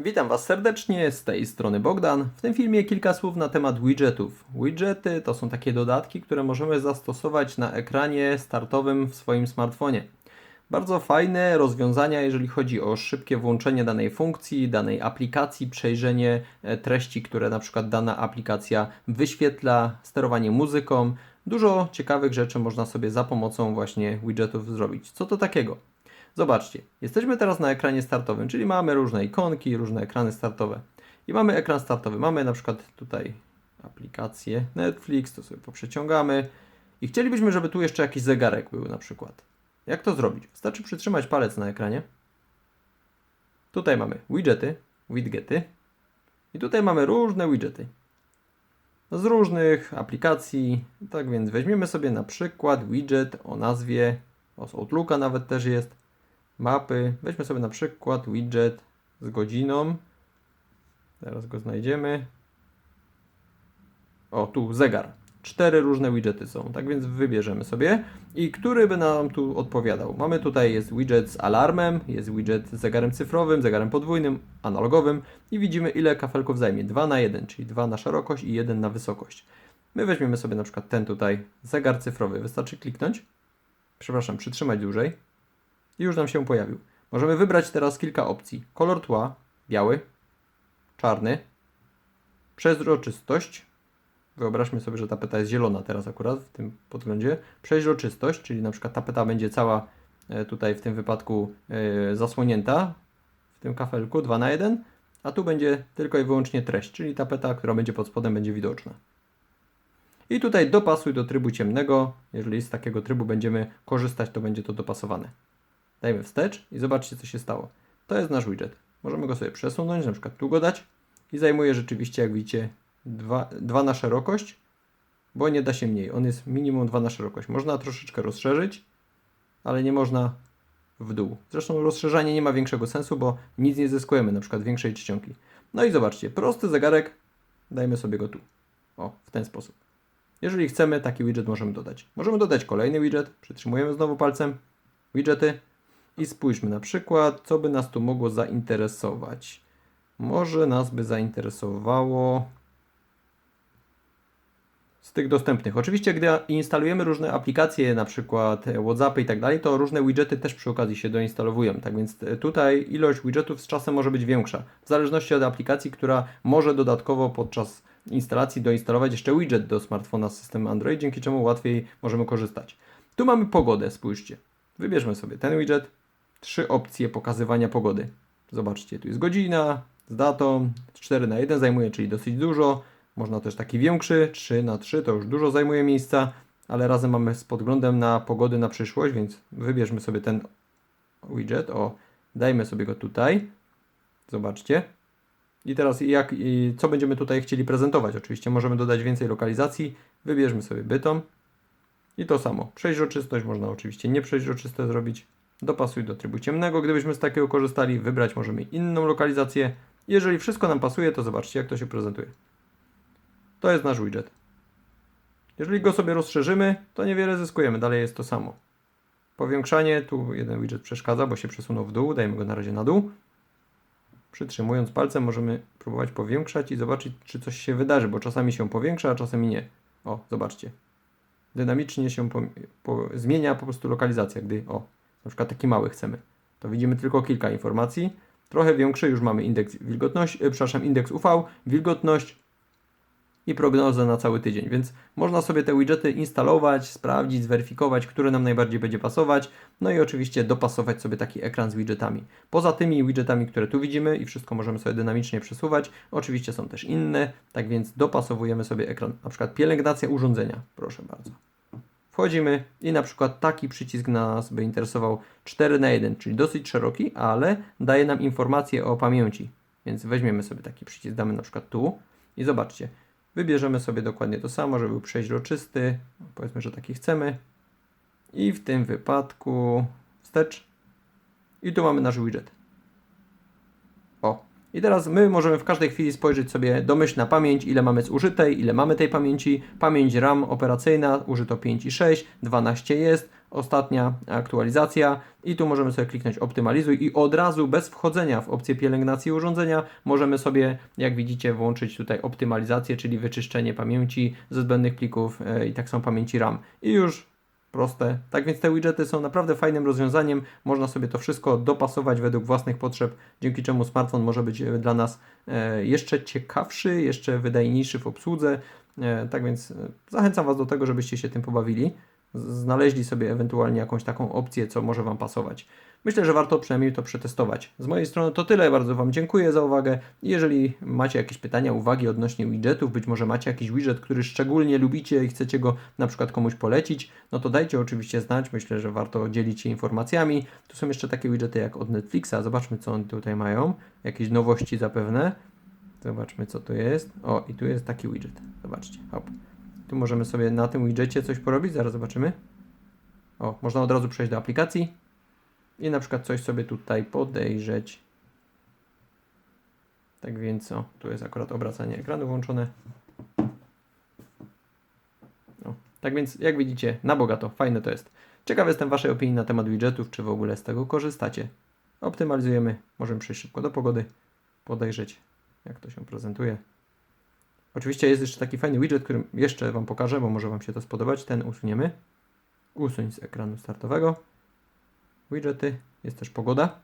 Witam Was serdecznie, z tej strony Bogdan. W tym filmie kilka słów na temat widgetów. Widgety to są takie dodatki, które możemy zastosować na ekranie startowym w swoim smartfonie. Bardzo fajne rozwiązania, jeżeli chodzi o szybkie włączenie danej funkcji, danej aplikacji, przejrzenie e, treści, które na przykład dana aplikacja wyświetla, sterowanie muzyką. Dużo ciekawych rzeczy można sobie za pomocą właśnie widgetów zrobić. Co to takiego? Zobaczcie, jesteśmy teraz na ekranie startowym, czyli mamy różne ikonki, różne ekrany startowe. I mamy ekran startowy. Mamy na przykład tutaj aplikację Netflix, to sobie poprzeciągamy. I chcielibyśmy, żeby tu jeszcze jakiś zegarek był na przykład. Jak to zrobić? Wystarczy przytrzymać palec na ekranie. Tutaj mamy widgety, widgety. I tutaj mamy różne widgety. Z różnych aplikacji. Tak więc weźmiemy sobie na przykład widget o nazwie, o z Outlooka nawet też jest mapy. Weźmy sobie na przykład widget z godziną. Teraz go znajdziemy. O, tu zegar. Cztery różne widgety są, tak więc wybierzemy sobie i który by nam tu odpowiadał. Mamy tutaj jest widget z alarmem, jest widget z zegarem cyfrowym, zegarem podwójnym, analogowym i widzimy ile kafelków zajmie. 2 na 1, czyli 2 na szerokość i 1 na wysokość. My weźmiemy sobie na przykład ten tutaj zegar cyfrowy. Wystarczy kliknąć, przepraszam, przytrzymać dłużej i już nam się pojawił. Możemy wybrać teraz kilka opcji. Kolor tła, biały, czarny, przezroczystość. Wyobraźmy sobie, że tapeta jest zielona teraz akurat w tym podglądzie. Przeźroczystość, czyli na przykład tapeta będzie cała e, tutaj w tym wypadku e, zasłonięta w tym kafelku 2 na 1, a tu będzie tylko i wyłącznie treść, czyli tapeta, która będzie pod spodem będzie widoczna. I tutaj dopasuj do trybu ciemnego. Jeżeli z takiego trybu będziemy korzystać, to będzie to dopasowane. Dajmy wstecz i zobaczcie, co się stało. To jest nasz widget. Możemy go sobie przesunąć, na przykład tu go dać i zajmuje rzeczywiście, jak widzicie, 2 na szerokość, bo nie da się mniej. On jest minimum 2 na szerokość. Można troszeczkę rozszerzyć, ale nie można w dół. Zresztą rozszerzanie nie ma większego sensu, bo nic nie zyskujemy, na przykład większej czcionki. No i zobaczcie, prosty zegarek, dajmy sobie go tu. O, w ten sposób. Jeżeli chcemy, taki widget możemy dodać. Możemy dodać kolejny widget, przytrzymujemy znowu palcem, widgety i spójrzmy na przykład, co by nas tu mogło zainteresować. Może nas by zainteresowało z tych dostępnych. Oczywiście, gdy instalujemy różne aplikacje, na przykład WhatsAppy i tak dalej, to różne widgety też przy okazji się doinstalowują. Tak więc tutaj ilość widgetów z czasem może być większa, w zależności od aplikacji, która może dodatkowo podczas instalacji doinstalować jeszcze widget do smartfona z systemem Android, dzięki czemu łatwiej możemy korzystać. Tu mamy pogodę, spójrzcie. Wybierzmy sobie ten widget, trzy opcje pokazywania pogody. Zobaczcie, tu jest godzina z datą, 4 na 1 zajmuje, czyli dosyć dużo. Można też taki większy, 3 na 3 to już dużo zajmuje miejsca, ale razem mamy z podglądem na pogody na przyszłość, więc wybierzmy sobie ten widget. O, dajmy sobie go tutaj. Zobaczcie. I teraz jak, i co będziemy tutaj chcieli prezentować? Oczywiście możemy dodać więcej lokalizacji. Wybierzmy sobie bytom. I to samo. Przeźroczystość można oczywiście nieprzejrzyste zrobić. Dopasuj do trybu ciemnego, gdybyśmy z takiego korzystali. Wybrać możemy inną lokalizację. Jeżeli wszystko nam pasuje, to zobaczcie, jak to się prezentuje. To jest nasz widget. Jeżeli go sobie rozszerzymy, to niewiele zyskujemy. Dalej jest to samo. Powiększanie, tu jeden widget przeszkadza, bo się przesunął w dół. Dajmy go na razie na dół. Przytrzymując palcem możemy próbować powiększać i zobaczyć, czy coś się wydarzy, bo czasami się powiększa, a czasami nie. O, zobaczcie. Dynamicznie się po, po, zmienia po prostu lokalizacja, gdy, o, na przykład taki mały chcemy. To widzimy tylko kilka informacji. Trochę większy już mamy indeks wilgotności, yy, przepraszam, indeks UV, wilgotność i prognozę na cały tydzień, więc można sobie te widgety instalować, sprawdzić, zweryfikować, które nam najbardziej będzie pasować, no i oczywiście dopasować sobie taki ekran z widgetami. Poza tymi widgetami, które tu widzimy i wszystko możemy sobie dynamicznie przesuwać, oczywiście są też inne, tak więc dopasowujemy sobie ekran, na przykład pielęgnacja urządzenia, proszę bardzo. Wchodzimy i na przykład taki przycisk nas by interesował 4 na 1, czyli dosyć szeroki, ale daje nam informację o pamięci. Więc weźmiemy sobie taki przycisk, damy na przykład tu i zobaczcie. Wybierzemy sobie dokładnie to samo, żeby był przeźroczysty. Powiedzmy, że taki chcemy. I w tym wypadku wstecz. I tu mamy nasz widget. I teraz my możemy w każdej chwili spojrzeć sobie domyślna pamięć, ile mamy zużytej, ile mamy tej pamięci. Pamięć RAM operacyjna, użyto 5 i 6, 12 jest, ostatnia aktualizacja i tu możemy sobie kliknąć optymalizuj i od razu bez wchodzenia w opcję pielęgnacji urządzenia możemy sobie, jak widzicie, włączyć tutaj optymalizację, czyli wyczyszczenie pamięci ze zbędnych plików e, i tak samo pamięci RAM. I już proste. Tak więc te widgety są naprawdę fajnym rozwiązaniem. Można sobie to wszystko dopasować według własnych potrzeb, dzięki czemu smartfon może być e, dla nas e, jeszcze ciekawszy, jeszcze wydajniejszy w obsłudze. E, Tak więc zachęcam Was do tego, żebyście się tym pobawili. Znaleźli sobie ewentualnie jakąś taką opcję, co może Wam pasować. Myślę, że warto przynajmniej to przetestować. Z mojej strony to tyle. Bardzo Wam dziękuję za uwagę. Jeżeli macie jakieś pytania, uwagi odnośnie widgetów, być może macie jakiś widget, który szczególnie lubicie i chcecie go na przykład komuś polecić, no to dajcie oczywiście znać. Myślę, że warto dzielić się informacjami. Tu są jeszcze takie widgety jak od Netflixa. Zobaczmy, co oni tutaj mają. Jakieś nowości zapewne. Zobaczmy, co tu jest. O, i tu jest taki widget. Zobaczcie. Hop. Tu możemy sobie na tym widgetie coś porobić. Zaraz zobaczymy. O, można od razu przejść do aplikacji i na przykład coś sobie tutaj podejrzeć. Tak więc o, tu jest akurat obracanie ekranu włączone. O, tak więc jak widzicie, na bogato, fajne to jest. Ciekaw jestem Waszej opinii na temat widgetów, czy w ogóle z tego korzystacie. Optymalizujemy, możemy przejść szybko do pogody, podejrzeć jak to się prezentuje. Oczywiście jest jeszcze taki fajny widget, który jeszcze Wam pokażę, bo może Wam się to spodobać. Ten usuniemy. Usuń z ekranu startowego widgety, jest też pogoda.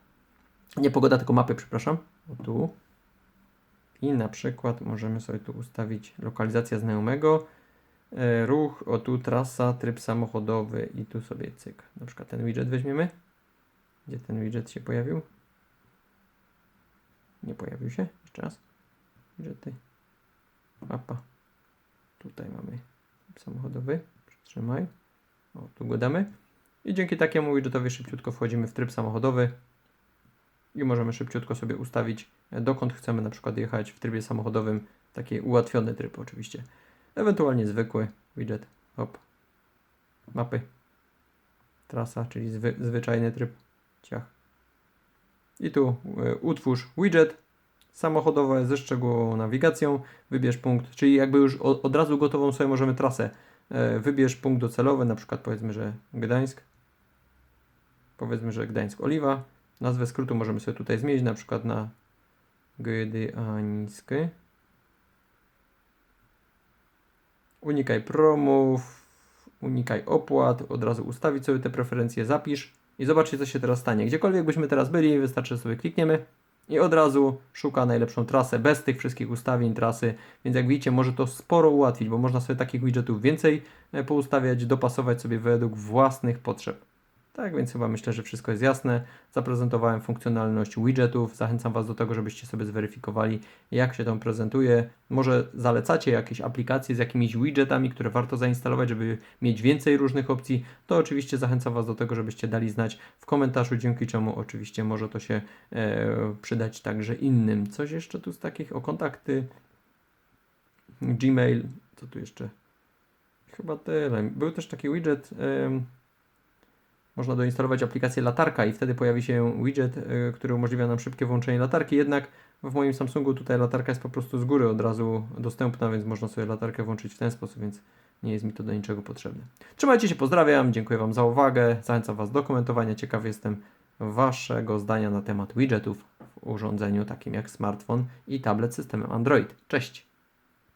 Nie pogoda, tylko mapy, przepraszam. O tu. I na przykład możemy sobie tu ustawić lokalizacja znajomego, e, ruch, o tu trasa, tryb samochodowy i tu sobie cyk. Na przykład ten widget weźmiemy. Gdzie ten widget się pojawił? Nie pojawił się? Jeszcze raz. Widgety. Mapa. Tutaj mamy samochodowy. Przytrzymaj. O, tu go damy. I dzięki takiemu widgetowi szybciutko wchodzimy w tryb samochodowy i możemy szybciutko sobie ustawić, e, dokąd chcemy na przykład jechać w trybie samochodowym. Taki ułatwiony tryb oczywiście. Ewentualnie zwykły widget. Hop. Mapy. Trasa, czyli zwy, zwyczajny tryb. Ciach. I tu y, utwórz widget samochodowe ze szczegółową nawigacją. Wybierz punkt, czyli jakby już od razu gotową sobie możemy trasę E, wybierz punkt docelowy, na przykład powiedzmy, że Gdańsk. Powiedzmy, że Gdańsk Oliwa. Nazwę skrótu możemy sobie tutaj zmienić, na przykład na Gdańsk. Unikaj promów, unikaj opłat, od razu ustawić sobie te preferencje, zapisz i zobaczcie, co się teraz stanie. Gdziekolwiek byśmy teraz byli, wystarczy, że sobie klikniemy i od razu szuka najlepszą trasę bez tych wszystkich ustawień trasy, więc jak widzicie może to sporo ułatwić, bo można sobie takich widgetów więcej e, poustawiać, dopasować sobie według własnych potrzeb. Tak więc chyba myślę, że wszystko jest jasne. Zaprezentowałem funkcjonalność widgetów. Zachęcam Was do tego, żebyście sobie zweryfikowali, jak się to prezentuje. Może zalecacie jakieś aplikacje z jakimiś widgetami, które warto zainstalować, żeby mieć więcej różnych opcji. To oczywiście zachęcam Was do tego, żebyście dali znać w komentarzu, dzięki czemu oczywiście może to się e, przydać także innym. Coś jeszcze tu z takich o kontakty. Gmail, co tu jeszcze? Chyba tyle. Był też taki widget. em, można doinstalować aplikację latarka i wtedy pojawi się widget, y, który umożliwia nam szybkie włączenie latarki, jednak w moim Samsungu tutaj latarka jest po prostu z góry od razu dostępna, więc można sobie latarkę włączyć w ten sposób, więc nie jest mi to do niczego potrzebne. Trzymajcie się, pozdrawiam, dziękuję Wam za uwagę, zachęcam Was do komentowania, ciekaw jestem Waszego zdania na temat widgetów w urządzeniu takim jak smartfon i tablet systemem Android. Cześć!